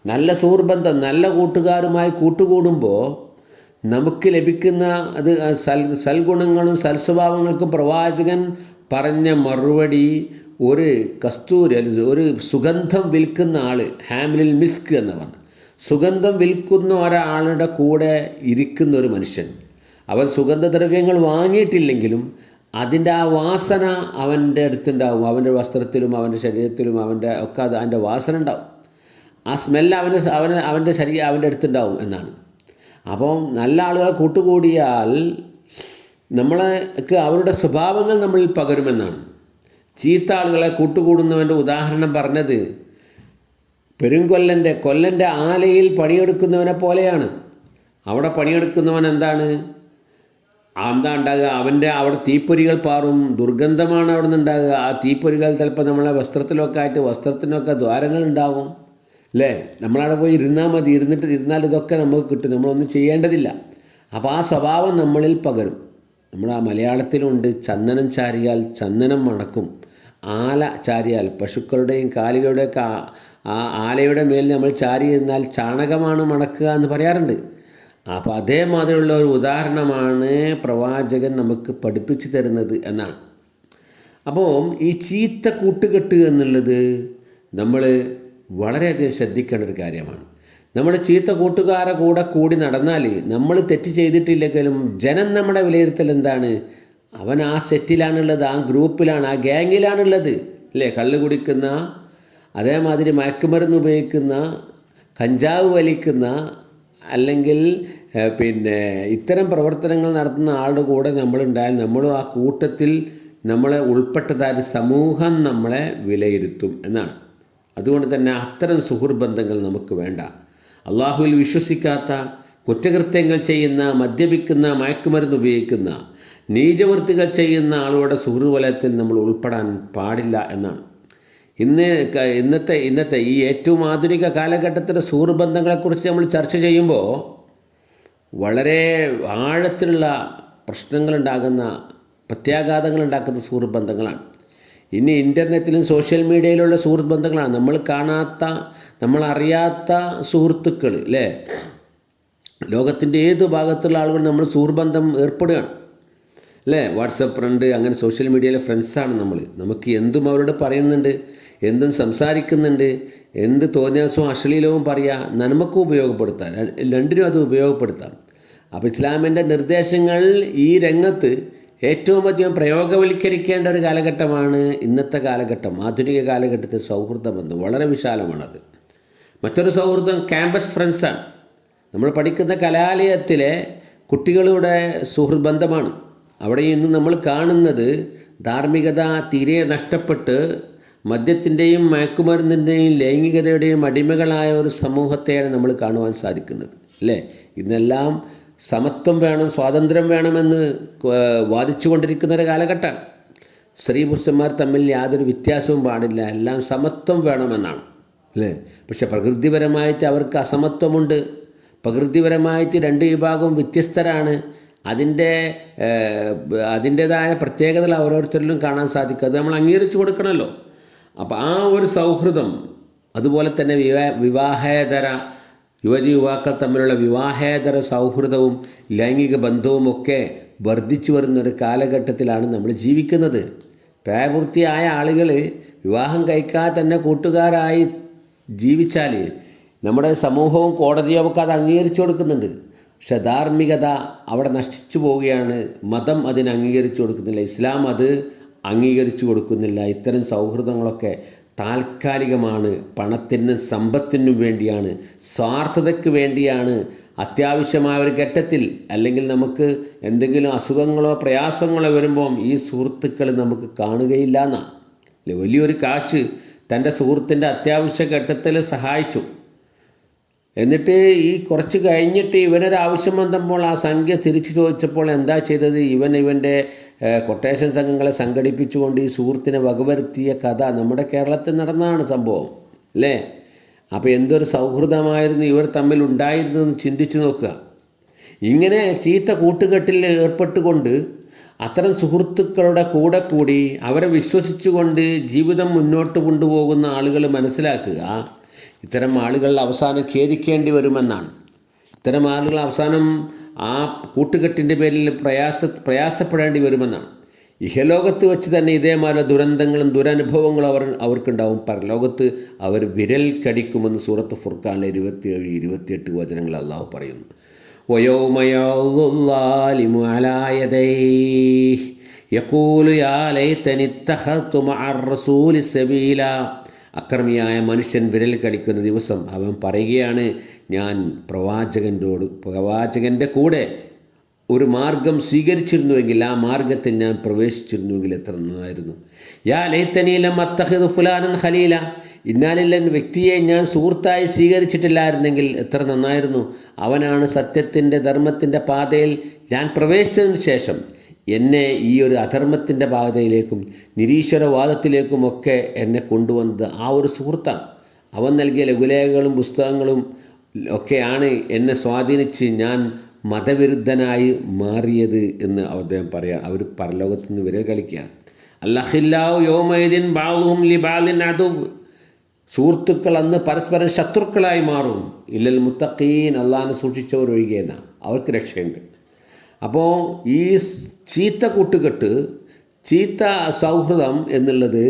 നല്ല സുഹൃബന്ധം നല്ല കൂട്ടുകാരുമായി കൂട്ടുകൂടുമ്പോൾ നമുക്ക് ലഭിക്കുന്ന അത് സൽ സൽഗുണങ്ങളും സൽസ്വഭാവങ്ങൾക്കും പ്രവാചകൻ പറഞ്ഞ മറുപടി ഒരു കസ്തൂരി ഒരു സുഗന്ധം വിൽക്കുന്ന ആൾ ഹാമിലിൽ മിസ്ക് എന്ന് പറഞ്ഞു സുഗന്ധം വിൽക്കുന്ന ഒരാളുടെ കൂടെ ഇരിക്കുന്ന ഒരു മനുഷ്യൻ. അവൻ സുഗന്ധദ്രവ്യങ്ങൾ വാങ്ങിയിട്ടില്ലെങ്കിലും അതിന്റെ ആ വാസന അവന്റെ അടുത്തുണ്ടാവും. അവന്റെ വസ്ത്രത്തിലും അവന്റെ ശരീരത്തിലും അവന്റെ ഒക്കെ അത് അതിന്റെ വാസന ഉണ്ടാവും. ആ സ്മെല്ല് അവന് അവന് അവന്റെ ശരീരം അവന്റെ അടുത്തുണ്ടാവും എന്നാണ്. അപ്പം നല്ല ആളുകൾ കൂട്ടുകൂടിയാൽ നമ്മൾക്ക് അവരുടെ സ്വഭാവങ്ങൾ നമ്മളിൽ പകരുമെന്നാണ്. ചീത്ത ആളുകളെ കൂട്ടുകൂടുന്നവന്റെ ഉദാഹരണം പറഞ്ഞത് പെരുങ്കൊല്ലന്റെ കൊല്ലന്റെ ആലയിൽ പണിയെടുക്കുന്നവനെ പോലെയാണ്. അവിടെ പണിയെടുക്കുന്നവൻ എന്താണ്? എന്താ ഉണ്ടാകുക അവന്റെ അവിടെ തീപ്പൊരികൾ പാറും. ദുർഗന്ധമാണ് അവിടെ നിന്ന് ഉണ്ടാകുക. ആ തീപ്പൊരികൾ ചിലപ്പോൾ നമ്മളെ വസ്ത്രത്തിലൊക്കെ ആയിട്ട് വസ്ത്രത്തിനൊക്കെ ദ്വാരങ്ങൾ ഉണ്ടാകും. അല്ലേ? നമ്മളവിടെ പോയി ഇരുന്നാൽ മതി. ഇരുന്നിട്ട് ഇരുന്നാൽ ഇതൊക്കെ നമുക്ക് കിട്ടും. നമ്മളൊന്നും ചെയ്യേണ്ടതില്ല. അപ്പോൾ ആ സ്വഭാവം നമ്മളിൽ പകരും. നമ്മൾ ആ മലയാളത്തിലുണ്ട് ചന്ദനം ചാരിയാൽ ചന്ദനം മണക്കും. ആല ചാരിയാൽ പശുക്കളുടെയും കാലികളുടെയൊക്കെ ആ- ആ ആലയുടെ മേൽ നമ്മൾ ചാരി എന്നാൽ ചാണകമാണ് മണക്കുക എന്ന് പറയാറുണ്ട്. അപ്പോൾ അതേമാതിരിയുള്ള ഒരു ഉദാഹരണമാണ് പ്രവാചകൻ നമുക്ക് പഠിപ്പിച്ചു തരുന്നത് എന്നാണ്. അപ്പോൾ ഈ ചീത്ത കൂട്ടുകെട്ട് എന്നുള്ളത് നമ്മൾ വളരെയധികം ശ്രദ്ധിക്കേണ്ട ഒരു കാര്യമാണ്. നമ്മൾ ചീത്ത കൂട്ടുകാരെ കൂടെ കൂടി നടന്നാൽ നമ്മൾ തെറ്റ് ചെയ്തിട്ടില്ലെങ്കിലും ജനം നമ്മുടെ വിലയിരുത്തൽ എന്താണ്? അവൻ ആ സെറ്റിലാണുള്ളത് ആ ഗ്രൂപ്പിലാണ് ആ ഗ്യാങ്ങിലാണുള്ളത് അല്ലേ? കള്ള് കുടിക്കുന്ന അതേമാതിരി മയക്കുമരുന്ന് ഉപയോഗിക്കുന്ന കഞ്ചാവ് വലിക്കുന്ന അല്ലെങ്കിൽ പിന്നെ ഇത്തരം പ്രവർത്തനങ്ങൾ നടത്തുന്ന ആളുടെ കൂടെ നമ്മളുണ്ടായാൽ നമ്മളും ആ കൂട്ടത്തിൽ നമ്മളെ ഉൾപ്പെട്ടതായ സമൂഹം നമ്മളെ വിലയിരുത്തും എന്നാണ്. അതുകൊണ്ട് തന്നെ അത്തരം സുഹൃബന്ധങ്ങൾ നമുക്ക് വേണ്ട. അള്ളാഹുവിൽ വിശ്വസിക്കാത്ത കുറ്റകൃത്യങ്ങൾ ചെയ്യുന്ന മദ്യപിക്കുന്ന മയക്കുമരുന്ന് ഉപയോഗിക്കുന്ന നീചവൃത്തികൾ ചെയ്യുന്ന ആളുകളുടെ സുഹൃവലയത്തിൽ നമ്മൾ ഉൾപ്പെടാൻ പാടില്ല എന്നാണ്. ഇന്ന് ഇന്നത്തെ ഇന്നത്തെ ഈ ഏറ്റവും ആധുനിക കാലഘട്ടത്തിലെ സുഹൃബന്ധങ്ങളെക്കുറിച്ച് നമ്മൾ ചർച്ച ചെയ്യുമ്പോൾ വളരെ ആഴത്തിലുള്ള പ്രശ്നങ്ങളുണ്ടാകുന്ന പ്രത്യാഘാതങ്ങളുണ്ടാക്കുന്ന സുഹൃത്ത് ബന്ധങ്ങളാണ് ഇനി ഇന്റർനെറ്റിലും സോഷ്യൽ മീഡിയയിലുള്ള സുഹൃത്ത് ബന്ധങ്ങളാണ് നമ്മൾ കാണാത്ത നമ്മൾ അറിയാത്ത സുഹൃത്തുക്കൾ അല്ലേ ലോകത്തിന്റെ ഏത് ഭാഗത്തുള്ള ആളുകൾ നമ്മൾ സുഹൃബന്ധം ഏർപ്പെടുകയാണ്. അല്ലേ വാട്സപ്പ് ഫ്രണ്ട് അങ്ങനെ സോഷ്യൽ മീഡിയയിലെ ഫ്രണ്ട്സാണ് നമ്മൾ. നമുക്ക് എന്തും അവരോട് പറയുന്നുണ്ട്. എന്തും സംസാരിക്കുന്നുണ്ട്. എന്ത് തോന്നിയാസവും അശ്ലീലവും പറയുക നന്മക്കും ഉപയോഗപ്പെടുത്താം. രണ്ടിനും അത് ഉപയോഗപ്പെടുത്താം. അപ്പോൾ ഇസ്ലാമിന്റെ നിർദ്ദേശങ്ങൾ ഈ രംഗത്ത് ഏറ്റവും അധികം പ്രയോഗവൽക്കരിക്കേണ്ട ഒരു കാലഘട്ടമാണ് ഇന്നത്തെ കാലഘട്ടം ആധുനിക കാലഘട്ടത്തിൽ സൗഹൃദമെന്ന്. വളരെ വിശാലമാണത്. മറ്റൊരു സൗഹൃദം ക്യാമ്പസ് ഫ്രണ്ട്സാണ്. നമ്മൾ പഠിക്കുന്ന കലാലയത്തിലെ കുട്ടികളുടെ സുഹൃത് ബന്ധമാണ്. അവിടെ ഇന്ന് നമ്മൾ കാണുന്നത് ധാർമ്മികത തീരെ നഷ്ടപ്പെട്ട് മദ്യത്തിന്റെയും മയക്കുമരുന്നിന്റെയും ലൈംഗികതയുടെയും അടിമകളായ ഒരു സമൂഹത്തെയാണ് നമ്മൾ കാണുവാൻ സാധിക്കുന്നത് അല്ലേ? ഇന്നെല്ലാം സമത്വം വേണം സ്വാതന്ത്ര്യം വേണമെന്ന് വാദിച്ചു കൊണ്ടിരിക്കുന്ന ഒരു കാലഘട്ടമാണ് സ്ത്രീ പുരുഷന്മാർ തമ്മിൽ യാതൊരു വ്യത്യാസവും പാടില്ല. എല്ലാം സമത്വം വേണമെന്നാണ് അല്ലേ? പക്ഷെ പ്രകൃതിപരമായിട്ട് അവർക്ക് അസമത്വമുണ്ട്. പ്രകൃതിപരമായിട്ട് രണ്ട് വിഭാഗവും വ്യത്യസ്തരാണ്. അതിന്റെ അതിന്റേതായ പ്രത്യേകതകൾ ഓരോരുത്തരിലും കാണാൻ സാധിക്കും. അത് നമ്മൾ അംഗീകരിച്ചു കൊടുക്കണമല്ലോ. അപ്പോൾ ആ ഒരു സൗഹൃദം അതുപോലെ തന്നെ വിവാ വിവാഹേതര യുവതി യുവാക്കൾ തമ്മിലുള്ള വിവാഹേതര സൗഹൃദവും ലൈംഗിക ബന്ധവും ഒക്കെ വർദ്ധിച്ചു വരുന്ന ഒരു കാലഘട്ടത്തിലാണ് നമ്മൾ ജീവിക്കുന്നത്. പ്രായപൂർത്തിയായ ആളുകൾ വിവാഹം കഴിക്കാതെ തന്നെ കൂട്ടുകാരായി ജീവിച്ചാൽ നമ്മുടെ സമൂഹവും കോടതിയും ഒക്കെ അത് അംഗീകരിച്ചു കൊടുക്കുന്നുണ്ട്. പക്ഷെ ധാർമ്മികത അവിടെ നശിച്ചു പോവുകയാണ്. മതം അതിനെ അംഗീകരിച്ചു കൊടുക്കുന്നില്ല. ഇസ്ലാം അത് അംഗീകരിച്ചു കൊടുക്കുന്നില്ല. ഇത്തരം സൗഹൃദങ്ങളൊക്കെ താൽക്കാലികമാണ്. പണത്തിനും സമ്പത്തിനും വേണ്ടിയാണ്. സ്വാർത്ഥതയ്ക്ക് വേണ്ടിയാണ്. അത്യാവശ്യമായ ഒരു ഘട്ടത്തിൽ അല്ലെങ്കിൽ നമുക്ക് എന്തെങ്കിലും അസുഖങ്ങളോ പ്രയാസങ്ങളോ വരുമ്പോൾ ഈ സുഹൃത്തുക്കൾ നമുക്ക് കാണുകയില്ല എന്നാണ് വലിയൊരു കാശ് തന്റെ സുഹൃത്തിന്റെ അത്യാവശ്യ ഘട്ടത്തിൽ സഹായിച്ചു. എന്നിട്ട് ഈ കുറച്ച് കഴിഞ്ഞിട്ട് ഇവനൊരു ആവശ്യം വന്നപ്പോൾ ആ സംഖ്യ തിരിച്ചു ചോദിച്ചപ്പോൾ എന്താ ചെയ്തത്? ഇവൻ ഇവന്റെ കൊട്ടേഷൻ സംഘങ്ങളെ സംഘടിപ്പിച്ചുകൊണ്ട് ഈ സുഹൃത്തിനെ വകവരുത്തിയ കഥ നമ്മുടെ കേരളത്തിൽ നടന്നതാണ് സംഭവം അല്ലേ? അപ്പോൾ എന്തൊരു സൗഹൃദമായിരുന്നു ഇവർ തമ്മിൽ ഉണ്ടായിരുന്നു എന്ന് ചിന്തിച്ചു നോക്കുക. ഇങ്ങനെ ചീത്ത കൂട്ടുകെട്ടിൽ ഏർപ്പെട്ടുകൊണ്ട് അത്തരം സുഹൃത്തുക്കളുടെ കൂടെ കൂടി അവരെ വിശ്വസിച്ചുകൊണ്ട് ജീവിതം മുന്നോട്ട് കൊണ്ടുപോകുന്ന ആളുകൾ മനസ്സിലാക്കുക. ഇത്തരം ആളുകൾ അവസാനം ഖേദിക്കേണ്ടി വരുമെന്നാണ്. ഇത്തരം ആളുകൾ അവസാനം ആ കൂട്ടുകെട്ടിന്റെ പേരിൽ പ്രയാസ പ്രയാസപ്പെടേണ്ടി വരുമെന്നാണ്. ഇഹലോകത്ത് വെച്ച് തന്നെ ഇതേമാതിരി ദുരന്തങ്ങളും ദുരനുഭവങ്ങളും അവർ അവർക്കുണ്ടാവും. പരലോകത്ത് അവർ വിരൽ കടിക്കുമെന്ന് സൂറത്ത് ഫുർഖാനിലെ ഇരുപത്തിയേഴ് ഇരുപത്തിയെട്ട് വചനങ്ങൾ അള്ളാഹു പറയുന്നു. വയോമയോലിമുലായതൈ യഖൂലു യാ ലൈതനി തഖത്തു മഅർ റസൂലി സബീല അക്രമിയായ മനുഷ്യൻ വിരൽ കളിക്കുന്ന ദിവസം അവൻ പറയുകയാണ് ഞാൻ പ്രവാചകന്റോട് പ്രവാചകന്റെ കൂടെ ഒരു മാർഗം സ്വീകരിച്ചിരുന്നുവെങ്കിൽ ആ മാർഗത്തിൽ ഞാൻ പ്രവേശിച്ചിരുന്നുവെങ്കിൽ എത്ര നന്നായിരുന്നു. യാ ലൈത്തനീലം അത്തഹിദ് ഫുലാനൻ ഖലീല. ഇന്നാലില്ലൻ വ്യക്തിയെ ഞാൻ സുഹൃത്തായി സ്വീകരിച്ചിട്ടില്ലായിരുന്നെങ്കിൽ എത്ര നന്നായിരുന്നു. അവനാണ് സത്യത്തിന്റെ ധർമ്മത്തിന്റെ പാതയിൽ ഞാൻ പ്രവേശിച്ചതിന് ശേഷം എന്നെ ഈ ഒരു അധർമ്മത്തിന്റെ പാതയിലേക്കും നിരീശ്വരവാദത്തിലേക്കുമൊക്കെ എന്നെ കൊണ്ടുവന്നത് ആ ഒരു സുഹൃത്താണ്. അവൻ നൽകിയ ലഘുലേഖകളും പുസ്തകങ്ങളും ഒക്കെയാണ് എന്നെ സ്വാധീനിച്ച് ഞാൻ മതവിരുദ്ധനായി മാറിയത് എന്ന് അദ്ദേഹം പറയാം. അവർ പരലോകത്ത് നിന്ന് വിരൽ കളിക്കുകയാണ്. അല്ലഹില്ലാവ് യോമൈദിൻ ലി ലിബാലിൻ അതുവ് സുഹൃത്തുക്കൾ അന്ന് പരസ്പരം ശത്രുക്കളായി മാറും. ഇല്ലൽ മുത്തഖീൻ അള്ളാഹിനെ സൂക്ഷിച്ചവർ ഒഴികെയെന്നാണ് അവർക്ക് രക്ഷയുണ്ട്. അപ്പോൾ ഈ ചീത്ത കൂട്ടുകെട്ട് ചീത്ത സൗഹൃദം എന്നുള്ളത്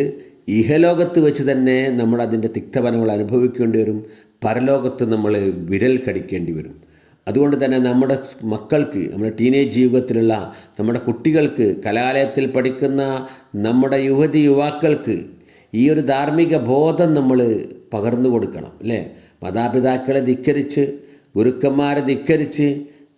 ഇഹലോകത്ത് വെച്ച് തന്നെ നമ്മൾ അതിന്റെ തിക്തഫലങ്ങൾ അനുഭവിക്കേണ്ടി വരും. പരലോകത്ത് നമ്മൾ വിരൽ കടിക്കേണ്ടി വരും. അതുകൊണ്ട് തന്നെ നമ്മുടെ മക്കൾക്ക് നമ്മുടെ ടീനേജ് ജീവിതത്തിലുള്ള നമ്മുടെ കുട്ടികൾക്ക് കലാലയത്തിൽ പഠിക്കുന്ന നമ്മുടെ യുവതി യുവാക്കൾക്ക് ഈ ഒരു ധാർമ്മിക ബോധം നമ്മൾ പകർന്നു കൊടുക്കണം അല്ലേ? മാതാപിതാക്കളെ ധിക്കരിച്ച് ഗുരുക്കന്മാരെ ധിക്കരിച്ച്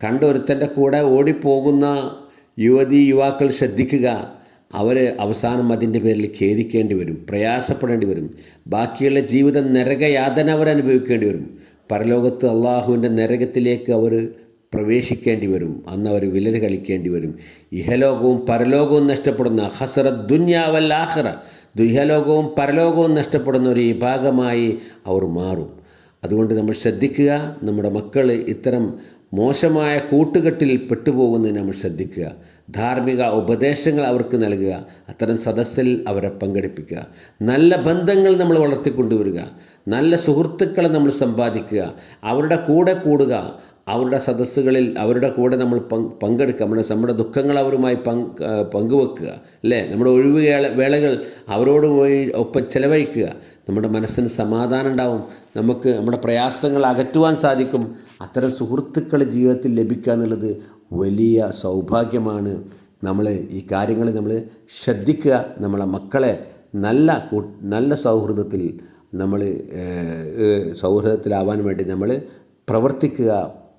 കണ്ടൊരുത്തന്റെ കൂടെ ഓടിപ്പോകുന്ന യുവതി യുവാക്കൾ ശ്രദ്ധിക്കുക. അവർ അവസാനം അതിന്റെ പേരിൽ ഖേദിക്കേണ്ടി വരും പ്രയാസപ്പെടേണ്ടി വരും. ബാക്കിയുള്ള ജീവിതം നരകയാതന അവർ അനുഭവിക്കേണ്ടി വരും. പരലോകത്ത് അള്ളാഹുവിന്റെ നരകത്തിലേക്ക് അവർ പ്രവേശിക്കേണ്ടി വരും. അന്ന് അവർ വിലര് കളിക്കേണ്ടി വരും. ഇഹലോകവും പരലോകവും നഷ്ടപ്പെടുന്ന ഹസറ ദുന്യാവൽ ആഹ്റ ദുഹലോകവും പരലോകവും നഷ്ടപ്പെടുന്ന ഒരു വിഭാഗമായി അവർ മാറും. അതുകൊണ്ട് നമ്മൾ ശ്രദ്ധിക്കുക നമ്മുടെ മക്കൾ ഇത്തരം മോശമായ കൂട്ടുകെട്ടിൽ പെട്ടുപോകുന്നതിന് നമ്മൾ ശ്രദ്ധിക്കുക. ധാർമ്മിക ഉപദേശങ്ങൾ അവർക്ക് നൽകുക. അത്തരം സദസ്സിൽ അവരെ പങ്കെടുപ്പിക്കുക. നല്ല ബന്ധങ്ങൾ നമ്മൾ വളർത്തിക്കൊണ്ടുവരിക. നല്ല സുഹൃത്തുക്കളെ നമ്മൾ സമ്പാദിക്കുക. അവരുടെ കൂടെ കൂടുക. അവരുടെ സദസ്സുകളിൽ അവരുടെ കൂടെ നമ്മൾ പങ്കെടുക്കുക. നമ്മുടെ നമ്മുടെ ദുഃഖങ്ങൾ അവരുമായി പങ് പങ്കുവെക്കുക. അല്ലേ? നമ്മുടെ ഒഴിവ് വേളകൾ അവരോട് പോയി ഒപ്പം ചെലവഴിക്കുക. നമ്മുടെ മനസ്സിന് സമാധാനം ഉണ്ടാവും. നമുക്ക് നമ്മുടെ പ്രയാസങ്ങൾ അകറ്റുവാൻ സാധിക്കും. അത്തരം സുഹൃത്തുക്കൾ ജീവിതത്തിൽ ലഭിക്കുക എന്നുള്ളത് വലിയ സൗഭാഗ്യമാണ്. നമ്മൾ ഈ കാര്യങ്ങൾ നമ്മൾ ശ്രദ്ധിക്കുക. നമ്മളെ മക്കളെ നല്ല നല്ല സൗഹൃദത്തിൽ നമ്മൾ സൗഹൃദത്തിലാവാൻ വേണ്ടി നമ്മൾ പ്രവർത്തിക്കുക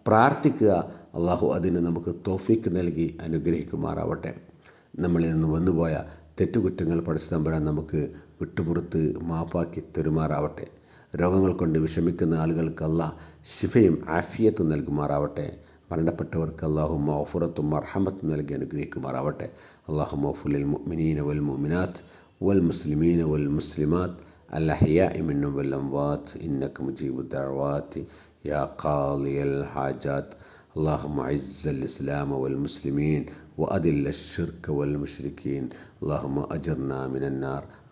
പ്രാർത്ഥിക്കുക. അള്ളാഹു അതിന് നമുക്ക് തോഫിക്ക് നൽകി അനുഗ്രഹിക്കുമാറാവട്ടെ. നമ്മളിൽ നിന്ന് വന്നുപോയ തെറ്റുകുറ്റങ്ങൾ പഠിച്ചു പഠിച്ചതമ്പരാൻ നമുക്ക് വിട്ടുപുറത്ത് മാപ്പാക്കി തെരുമാറാവട്ടെ രോഗങ്ങൾ കൊണ്ട് വിഷമിക്കുന്ന ആളുകൾക്ക് അള്ളാഹ് ശിഫയും ആഫിയത്തും നൽകുമാറാവട്ടെ മരണപ്പെട്ടവർക്ക് അള്ളാഹു മൗഫുറത്തും മർഹമത്തും നൽകി അനുഗ്രഹിക്കുമാറാവട്ടെ അള്ളാഹു മൗഫുലിൽ മുഅ്മിനീന വൽ മുഅ്മിനാത്ത് വൽ മുസ്ലിമീന വൽ മുസ്ലിമാത്ത് الأحياء منهم والأموات إنك مجيب الدعوات يا قاضي الحاجات اللهم أعز الإسلام والمسلمين وأذل الشرك والمشركين اللهم أجرنا من النار